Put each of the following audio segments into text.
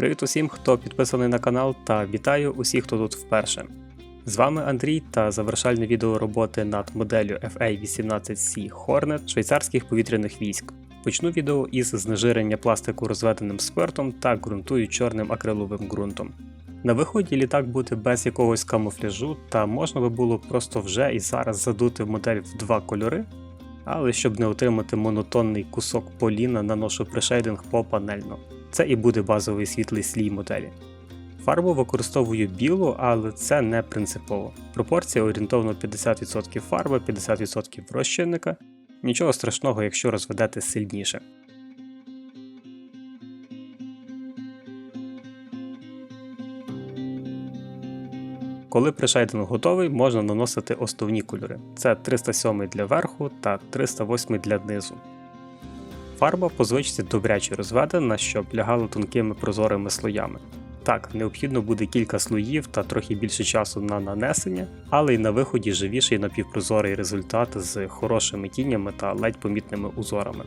Привіт усім, хто підписаний на канал, та вітаю усіх, хто тут вперше. З вами Андрій та завершальне відео роботи над моделлю FA-18C Hornet швейцарських повітряних військ. Почну відео із знежирення пластику розведеним спиртом та ґрунтую чорним акриловим ґрунтом. На виході літак буде без якогось камуфляжу, та можна би було просто вже і зараз задути модель в два кольори, але щоб не отримати монотонний кусок поліна, наношу прешейдинг попанельно. Це і буде базовий світлий слій моделі. Фарбу використовую білу, але це не принципово. Пропорція орієнтовно 50% фарби, 50% розчинника. Нічого страшного, якщо розведете сильніше. Коли пришейдинг готовий, можна наносити основні кольори. Це 307 для верху та 308 для низу. Фарба по звичці добряче розведена, щоб лягала тонкими прозорими слоями. Так, необхідно буде кілька слоїв та трохи більше часу на нанесення, але й на виході живіший напівпрозорий результат з хорошими тінями та ледь помітними узорами.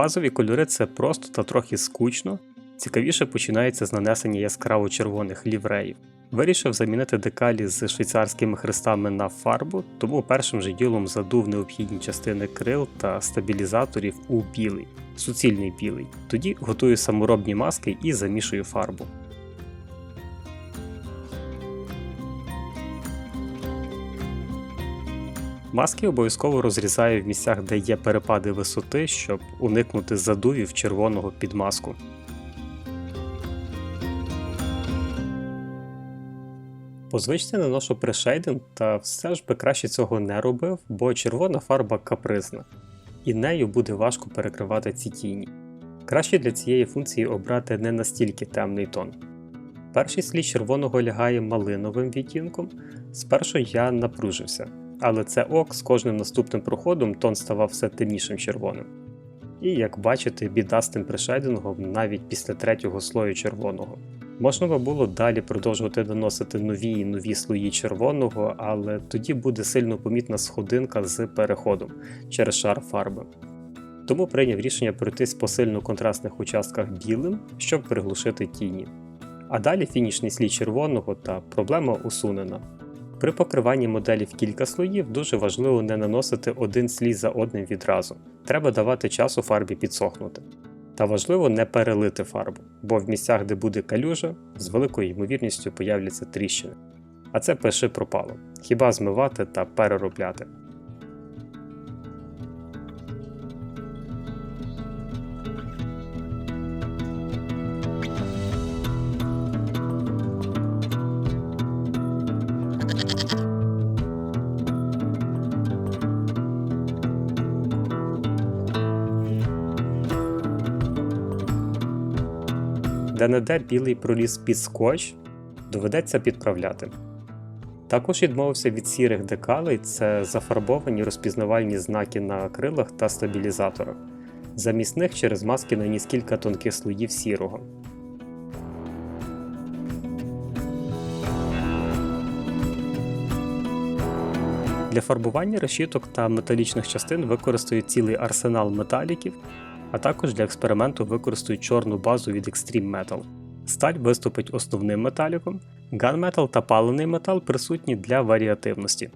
Базові кольори це просто та трохи скучно. Цікавіше починається з нанесення яскраво червоних лівреїв. Вирішив замінити декалі з швейцарськими хрестами на фарбу, тому першим же ділом задув необхідні частини крил та стабілізаторів у білий, суцільний білий. Тоді готую саморобні маски і замішую фарбу. Маски обов'язково розрізаю в місцях, де є перепади висоти, щоб уникнути задувів червоного під маску. По звичці наношу прешейдинг, та все ж би краще цього не робив, бо червона фарба капризна, і нею буде важко перекривати ці тіні. Краще для цієї функції обрати не настільки темний тон. Перший слід червоного лягає малиновим відтінком, спершу я напружився, але це ок з кожним наступним проходом тон ставав все темнішим червоним. І як бачите, біда з тим прешейдингом навіть після третього слою червоного. Можна би було далі продовжувати доносити нові і нові слої червоного, але тоді буде сильно помітна сходинка з переходом через шар фарби. Тому прийняв рішення пройтись по сильно контрастних участках білим, щоб приглушити тіні. А далі фінішний слій червоного та проблема усунена. При покриванні моделі в кілька слоїв дуже важливо не наносити один слій за одним відразу. Треба давати часу фарбі підсохнути. Та важливо не перелити фарбу, бо в місцях, де буде калюжа, з великою ймовірністю появляться тріщини. А це пиши пропало. Хіба змивати та переробляти. Де-не-де білий проліз під скотч, доведеться підправляти. Також відмовився від сірих декалей це зафарбовані розпізнавальні знаки на крилах та стабілізаторах. Замість них через маски наніс кілька тонких слоїв сірого. Для фарбування решіток та металічних частин використаю цілий арсенал металіків, а також для експерименту використаю чорну базу від Extreme Metal. Сталь виступить основним металіком, ганметал та палений метал присутні для варіативності.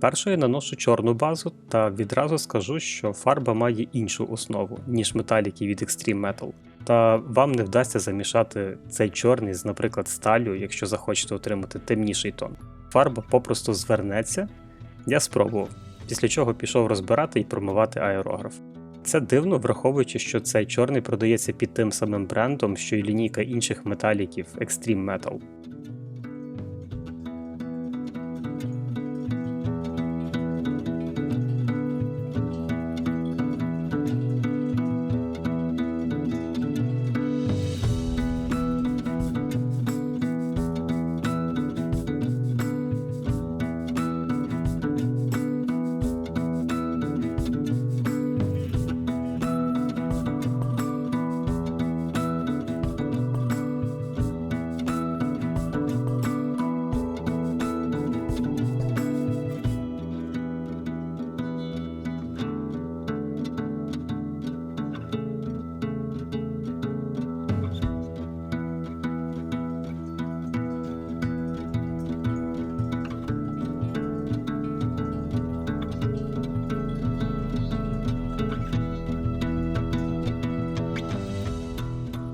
Першою наношу чорну базу та відразу скажу, що фарба має іншу основу, ніж металіки від Extreme Metal. Та вам не вдасться замішати цей чорний з, наприклад, сталю, якщо захочете отримати темніший тон. фарба попросту звернеться. Я спробував, після чого пішов розбирати і промивати аерограф. Це дивно, враховуючи, що цей чорний продається під тим самим брендом, що й лінійка інших металіків Extreme Metal.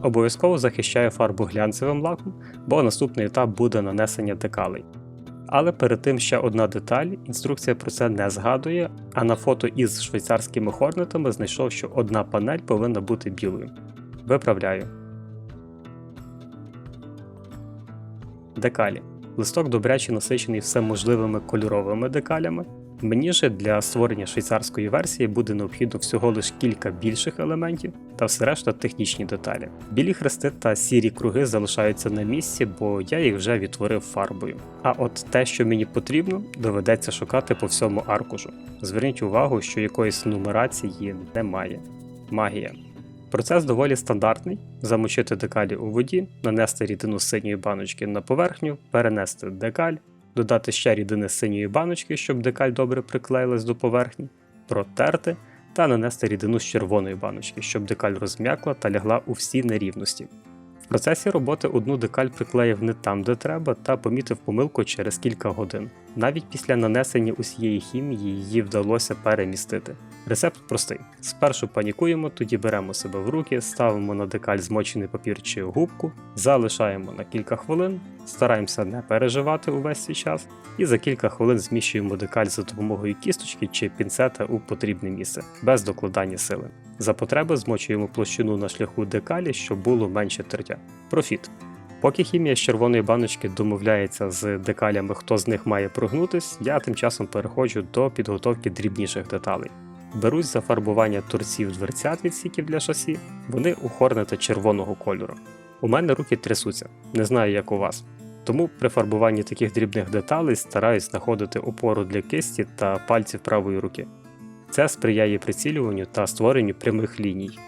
Обов'язково захищаю фарбу глянцевим лаком, бо наступний етап буде нанесення декалей. Але перед тим ще одна деталь, інструкція про це не згадує, а на фото із швейцарськими хорнетами знайшов, що одна панель повинна бути білою. Виправляю. Декалі. Листок добряче насичений всеможливими кольоровими декалями. Мені же для створення швейцарської версії буде необхідно всього лише кілька більших елементів та все решта технічні деталі. Білі хрести та сірі круги залишаються на місці, бо я їх вже відтворив фарбою. А от те, що мені потрібно, доведеться шукати по всьому аркушу. Зверніть увагу, що якоїсь нумерації немає. Магія. Процес доволі стандартний: замочити декалі у воді, нанести рідину синьої баночки на поверхню, перенести декаль, додати ще рідини з синьої баночки, щоб декаль добре приклеїлась до поверхні, протерти та нанести рідину з червоної баночки, щоб декаль розм'якла та лягла у всі нерівності. В процесі роботи одну декаль приклеїв не там, де треба, та помітив помилку через кілька годин. Навіть після нанесення усієї хімії її вдалося перемістити. Рецепт простий: спершу панікуємо, тоді беремо себе в руки, ставимо на декаль змочений папір чи губку, залишаємо на кілька хвилин, стараємося не переживати увесь цей час, і за кілька хвилин зміщуємо декаль за допомогою кісточки чи пінцета у потрібне місце, без докладання сили. За потреби змочуємо площину на шляху декалі, щоб було менше тертя. Профіт. Поки хімія з червоної баночки домовляється з декалями, хто з них має прогнутись, я тим часом переходжу до підготовки дрібніших деталей. Берусь за фарбування торців дверцят відсіків для шасі, вони у хорнета червоного кольору. У мене руки трясуться, не знаю як у вас. Тому при фарбуванні таких дрібних деталей стараюсь знаходити опору для кисті та пальців правої руки. Це сприяє прицілюванню та створенню прямих ліній.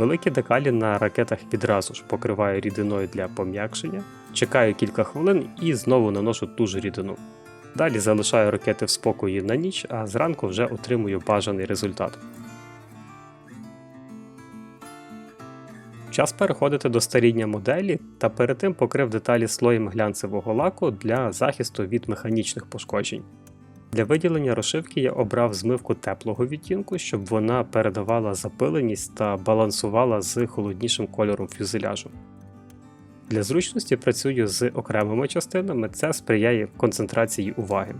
Великі декалі на ракетах відразу ж покриваю рідиною для пом'якшення, чекаю кілька хвилин і знову наношу ту ж рідину. Далі залишаю ракети в спокої на ніч, а зранку вже отримую бажаний результат. Час переходити до старіння моделі та перед тим покрив деталі слоєм глянцевого лаку для захисту від механічних пошкоджень. Для виділення розшивки я обрав змивку теплого відтінку, щоб вона передавала запиленість та балансувала з холоднішим кольором фюзеляжу. Для зручності працюю з окремими частинами, це сприяє концентрації уваги.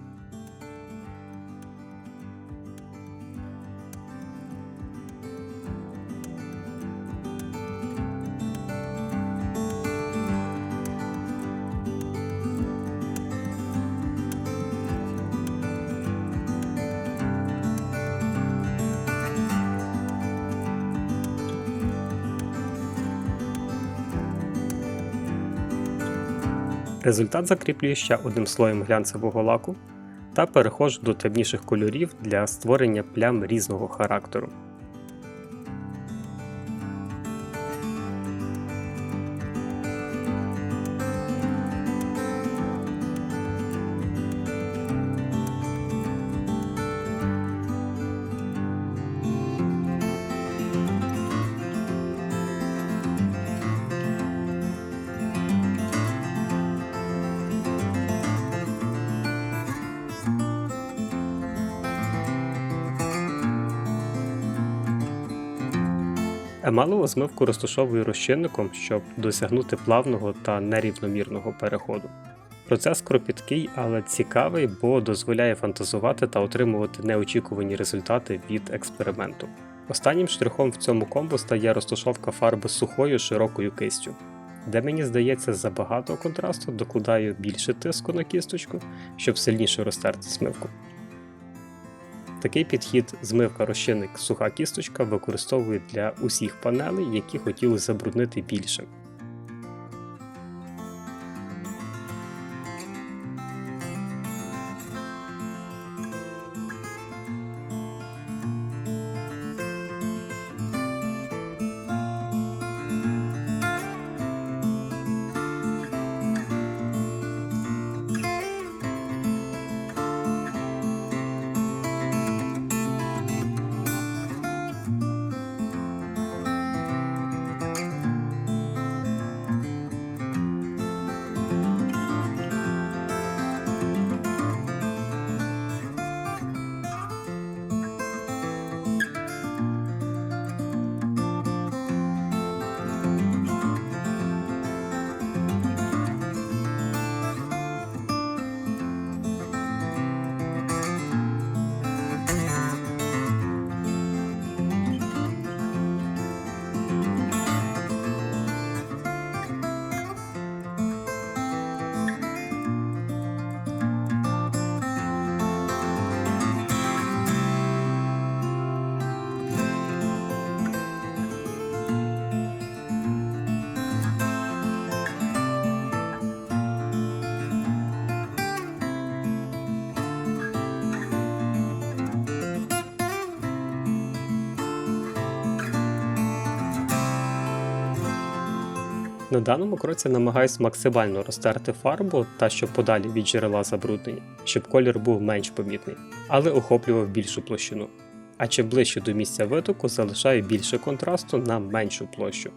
Результат закріплюю ще одним слоєм глянцевого лаку та переходжу до темніших кольорів для створення плям різного характеру. Емалову змивку розташовую розчинником, щоб досягнути плавного та нерівномірного переходу. Процес кропіткий, але цікавий, бо дозволяє фантазувати та отримувати неочікувані результати від експерименту. Останнім штрихом в цьому комбо стає розташовка фарби сухою широкою кистю. Де мені здається забагато контрасту, докладаю більше тиску на кісточку, щоб сильніше розтерти змивку. Такий підхід змивка розчинник суха кісточка використовують для усіх панелей, які хотіли забруднити більше. На даному кроці намагаюсь максимально розтерти фарбу та щоб подалі від джерела забруднення, щоб колір був менш помітний, але охоплював більшу площину. А чим ближче до місця витоку залишаю більше контрасту на меншу площу.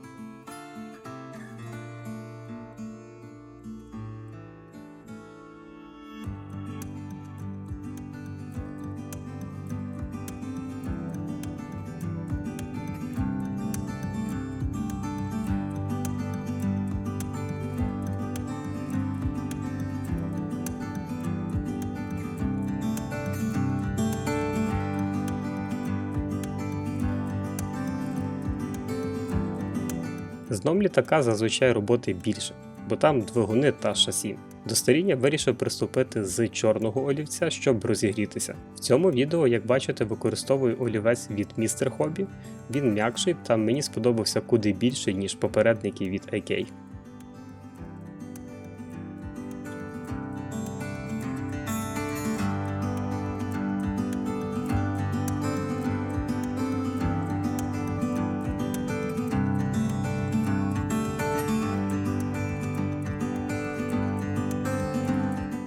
З дном літака зазвичай роботи більше, бо там двигуни та шасі. До старіння вирішив приступити з чорного олівця, щоб розігрітися. В цьому відео, як бачите, використовую олівець від Містер Хобі. Він м'якший та мені сподобався куди більше, ніж попередники від AK.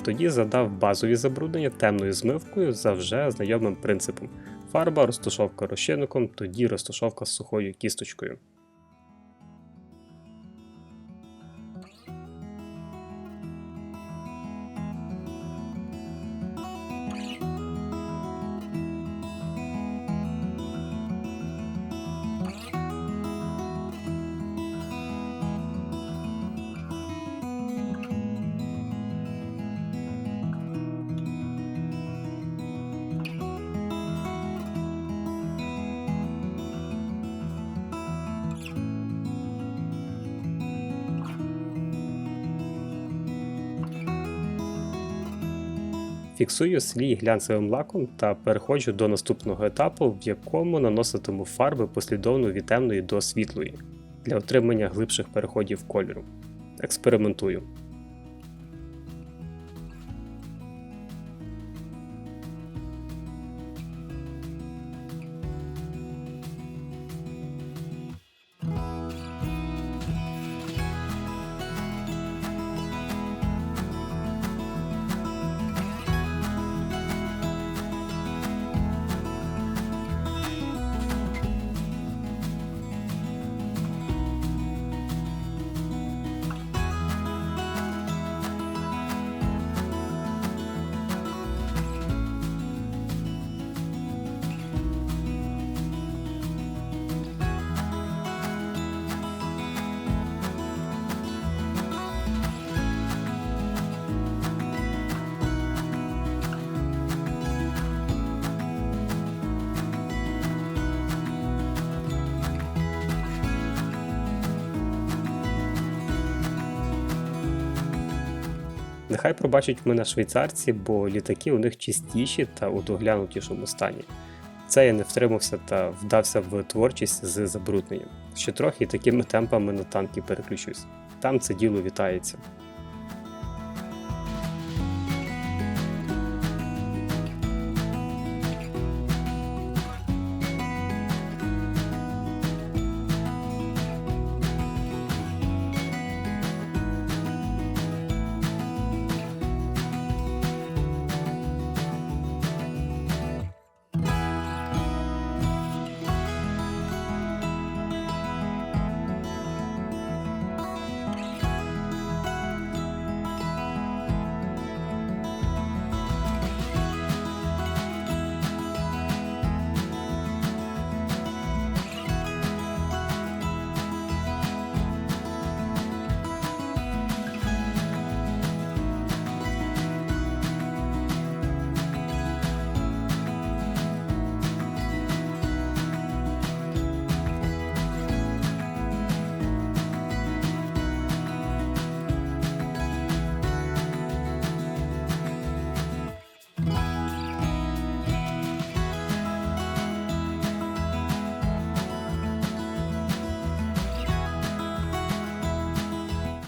Тоді задав базові забруднення темною змивкою за вже знайомим принципом: фарба, розташовка розчинником, тоді розташовка з сухою кісточкою. Фіксую слій глянцевим лаком та переходжу до наступного етапу, в якому наноситиму фарби послідовно від темної до світлої для отримання глибших переходів кольору. Експериментую. Нехай пробачать мене швейцарці, бо літаки у них чистіші та у доглянутішому стані. Це я не втримався та вдався в творчість з забрудненням. Ще трохи такими темпами на танки переключусь. Там це діло вітається.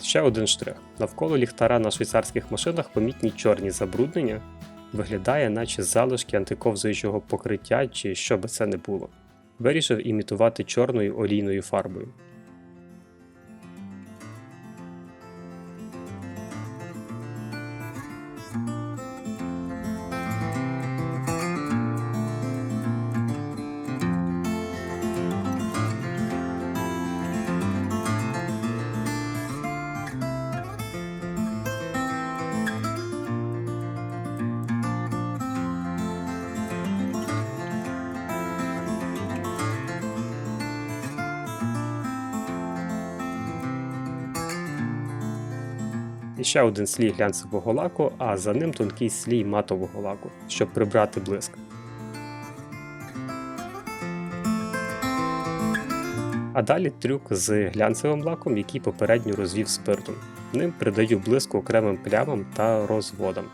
Ще один штрих. Навколо ліхтара на швейцарських машинах помітні чорні забруднення. Виглядає, наче залишки антиковзуючого покриття чи що би це не було. Вирішив імітувати чорною олійною фарбою. Ще один слій глянцевого лаку, а за ним тонкий слій матового лаку, щоб прибрати блиск. А далі трюк з глянцевим лаком, який попередньо розвів спиртом. Ним придаю блиску окремим плямам та розводам.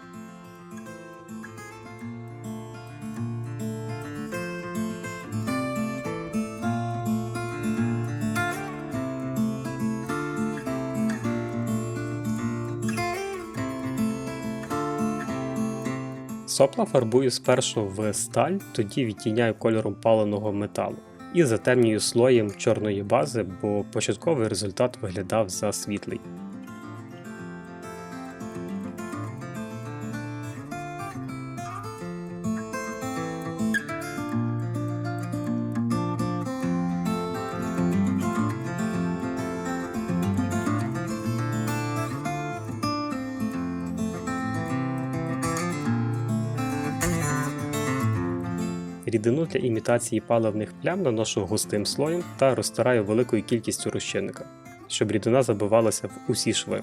Сопла фарбую спершу в сталь, тоді відтіняю кольором паленого металу. І затемнюю слоєм чорної бази, бо початковий результат виглядав за Рідину для імітації паливних плям наношу густим слоєм та розтираю великою кількістю розчинника, щоб рідина забивалася в усі шви.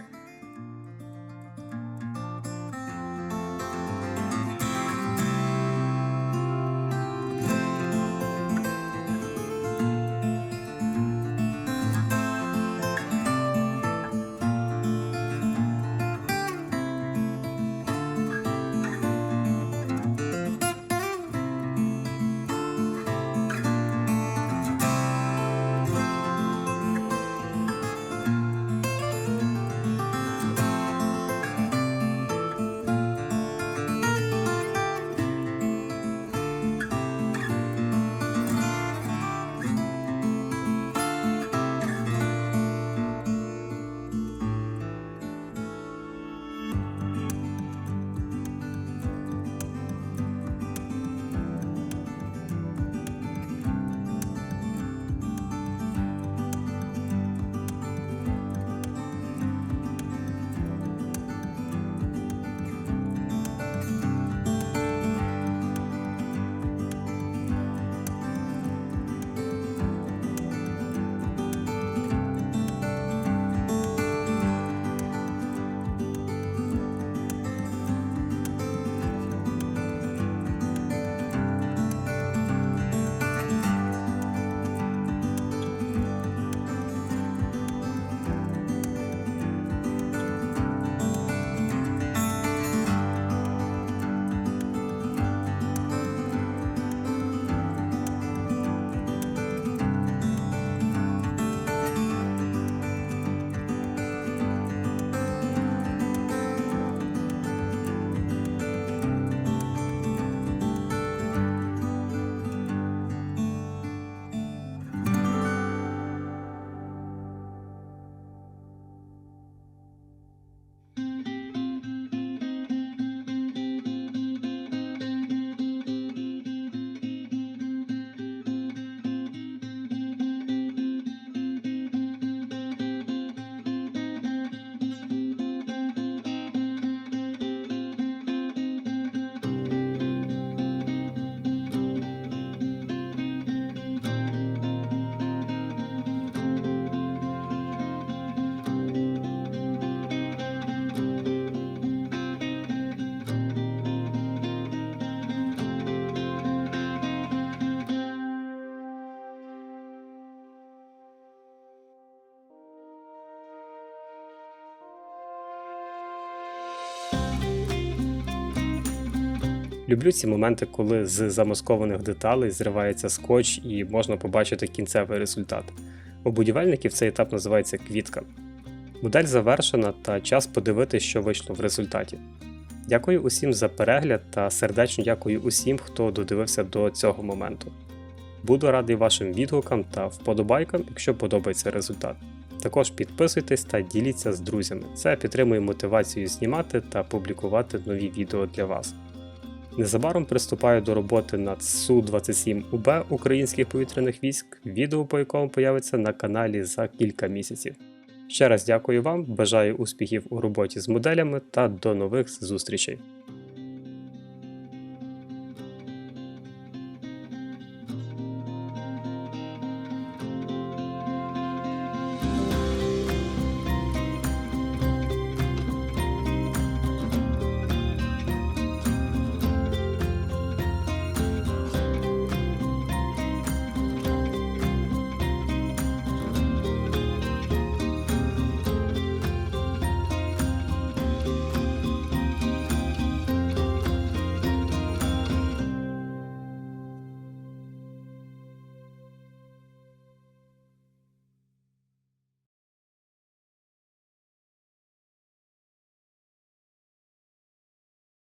Люблю ці моменти, коли з замаскованих деталей зривається скотч і можна побачити кінцевий результат. У будівельників цей етап називається квітка. Модель завершена та час подивитись, що вийшло в результаті. Дякую усім за перегляд та сердечно дякую усім, хто додивився до цього моменту. Буду радий вашим відгукам та вподобайкам, якщо подобається результат. Також підписуйтесь та діліться з друзями. Це підтримує мотивацію знімати та публікувати нові відео для вас. Незабаром приступаю до роботи над Су-27УБ українських повітряних військ, відео по якому появиться на каналі за кілька місяців. Ще раз дякую вам, бажаю успіхів у роботі з моделями та до нових зустрічей!